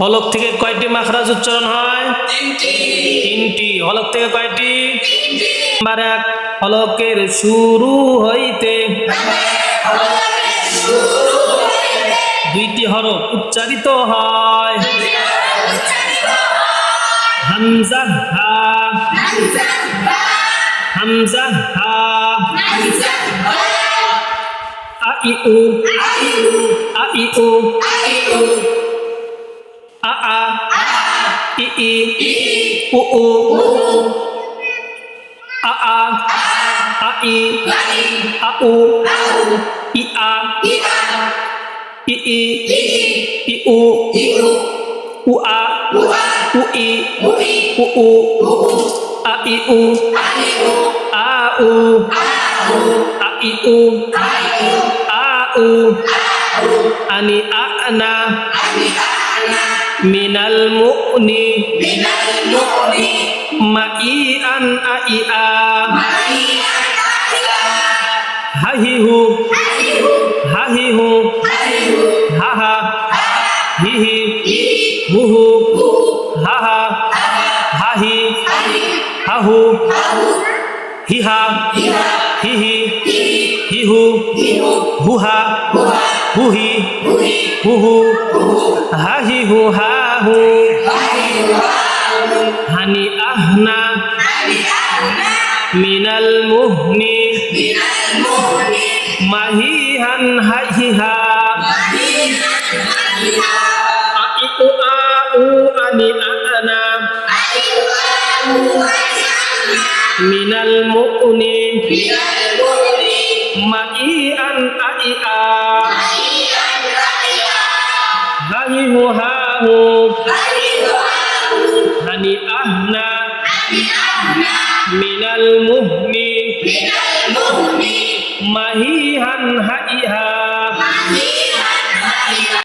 হলক থেকে কয়টি মাখরাজ উচ্চারণ হয়? তিনটি। হলক থেকে কয়টি? নাম্বার এক হলকের শুরু হইতে। দুইটি হরফ উচ্চারিত হয়। হামজা হা। হামজা হা। আ ই উ। a a, i i, u u, a a, a i, a u, i a, i i, i u, u a, u i, u u, a i u, a u, a i u, a u, ani a na, ani a. মিনাল মুনি। মা ই আন আ ই আ হাহি হু হাহি হু হা হা হি হি হু হু হা হা হাহি। হাহু। হি হা হি হি হি হু হু হা হু হি হু হু হা হি হু হা, হানি আহনা, মিনাল মুহনি মাহি হান হাহি হা আ ই উ আ উ আনি আনা, মিনাল মুহনি মা ই আন আ ই আ আহনা। মিনাল মুহনি। মাহি হান হাইহা।